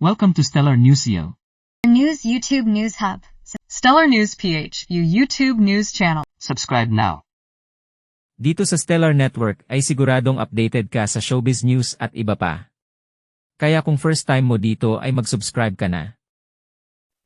Welcome to Stellar Newsio. News YouTube News Hub. Stellar News PH, your YouTube news channel. Subscribe now. Dito sa Stellar Network ay siguradong updated ka sa showbiz news at iba pa. Kaya kung first time mo dito ay mag-subscribe ka na.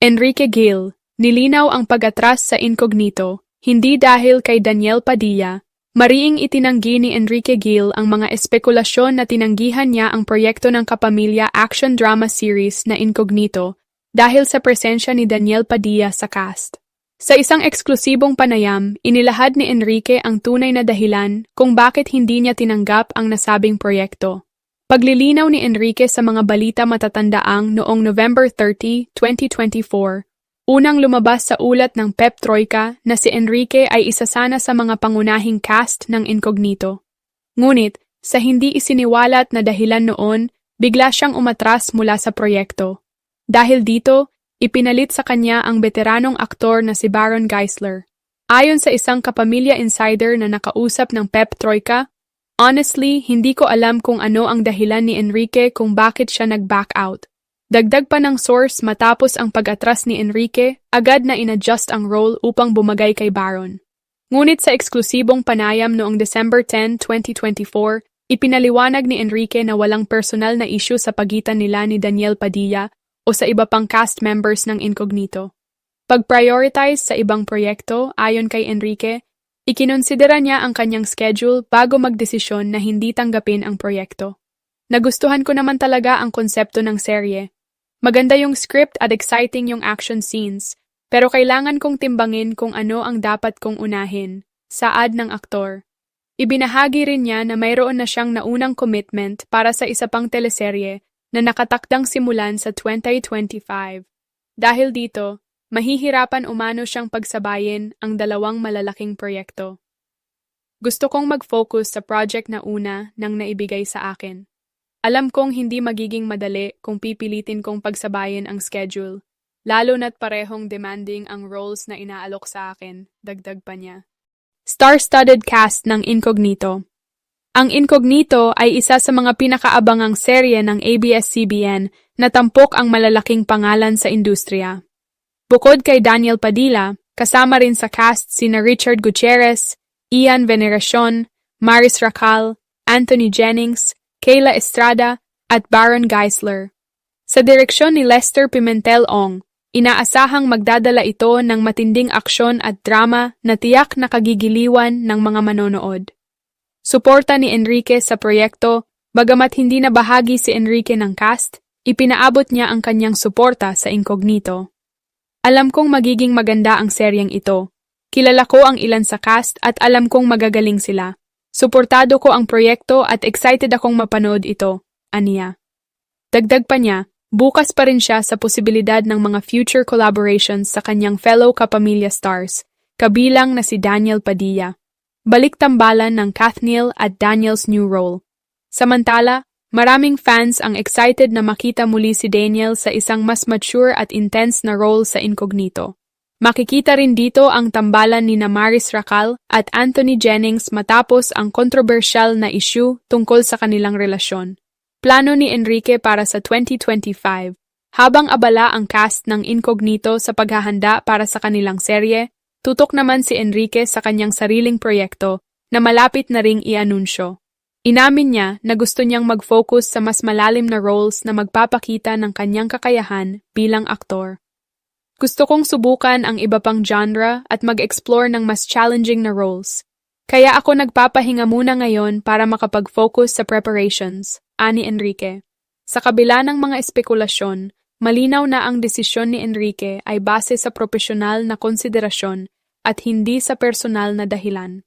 Enrique Gil, nilinaw ang pag-atras sa incognito, hindi dahil kay Daniel Padilla. Mariing itinanggi ni Enrique Gil ang mga espekulasyon na tinanggihan niya ang proyekto ng kapamilya action drama series na Incognito dahil sa presensya ni Daniel Padilla sa cast. Sa isang eksklusibong panayam, inilahad ni Enrique ang tunay na dahilan kung bakit hindi niya tinanggap ang nasabing proyekto. Paglilinaw ni Enrique sa mga balita matatandaang noong November 30, 2024, unang lumabas sa ulat ng Pep Troika na si Enrique ay isa sana sa mga pangunahing cast ng Incognito. Ngunit, sa hindi isiniwalat na dahilan noon, bigla siyang umatras mula sa proyekto. Dahil dito, ipinalit sa kanya ang veteranong aktor na si Baron Geisler. Ayon sa isang kapamilya insider na nakausap ng Pep Troika, Honestly, hindi ko alam kung ano ang dahilan ni Enrique kung bakit siya nag-back out. Dagdag pa ng source matapos ang pag-atras ni Enrique, agad na inadjust ang role upang bumagay kay Baron. Ngunit sa eksklusibong panayam noong December 10, 2024, ipinaliwanag ni Enrique na walang personal na issue sa pagitan nila ni Daniel Padilla o sa iba pang cast members ng Incognito. Pag-prioritize sa ibang proyekto, ayon kay Enrique, ikinonsidera niya ang kanyang schedule bago magdesisyon na hindi tanggapin ang proyekto. Nagustuhan ko naman talaga ang konsepto ng serye. Maganda yung script at exciting yung action scenes, pero kailangan kong timbangin kung ano ang dapat kong unahin, saad ng aktor. Ibinahagi rin niya na mayroon na siyang naunang commitment para sa isa pang teleserye na nakatakdang simulan sa 2025. Dahil dito, mahihirapan umano siyang pagsabayin ang dalawang malalaking proyekto. Gusto kong mag-focus sa project na una nang naibigay sa akin. Alam kong hindi magiging madali kung pipilitin kong pagsabayin ang schedule, lalo na't parehong demanding ang roles na inaalok sa akin, dagdag pa niya. Star-studded cast ng Incognito Ang Incognito ay isa sa mga pinakaabangang serye ng ABS-CBN na tampok ang malalaking pangalan sa industriya. Bukod kay Daniel Padilla, kasama rin sa cast sina Richard Gutierrez, Ian Veneracion, Maris Racal, Anthony Jennings, Kayla Estrada, at Baron Geisler. Sa direksyon ni Lester Pimentel Ong, inaasahang magdadala ito ng matinding aksyon at drama na tiyak na kagigiliwan ng mga manonood. Suporta ni Enrique sa proyekto, bagamat hindi na bahagi si Enrique ng cast, ipinaabot niya ang kanyang suporta sa Incognito. Alam kong magiging maganda ang seryeng ito. Kilala ko ang ilan sa cast at alam kong magagaling sila. Suportado ko ang proyekto at excited akong mapanood ito, aniya. Dagdag pa niya, bukas pa rin siya sa posibilidad ng mga future collaborations sa kanyang fellow kapamilya stars, kabilang na si Daniel Padilla. Balik tambalan ng Kathniel at Daniel's new role. Samantala, Maraming fans ang excited na makita muli si Daniel sa isang mas mature at intense na role sa Incognito. Makikita rin dito ang tambalan ni Maris Racal at Anthony Jennings matapos ang kontrobersyal na issue tungkol sa kanilang relasyon. Plano ni Enrique para sa 2025. Habang abala ang cast ng Incognito sa paghahanda para sa kanilang serye, tutok naman si Enrique sa kanyang sariling proyekto na malapit na ring i-anunsyo. Inamin niya na gusto niyang mag-focus sa mas malalim na roles na magpapakita ng kanyang kakayahan bilang aktor. Gusto kong subukan ang iba pang genre at mag-explore ng mas challenging na roles. Kaya ako nagpapahinga muna ngayon para makapag-focus sa preparations, ani Enrique. Sa kabila ng mga espekulasyon, malinaw na ang desisyon ni Enrique ay base sa profesional na konsiderasyon at hindi sa personal na dahilan.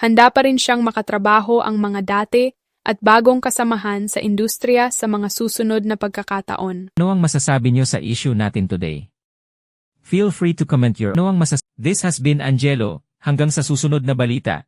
Handa pa rin siyang makatrabaho ang mga dati at bagong kasamahan sa industriya sa mga susunod na pagkakataon. Ano ang masasabi niyo sa issue natin today? Feel free to comment your ano ang masas This has been Angelo, hanggang sa susunod na balita.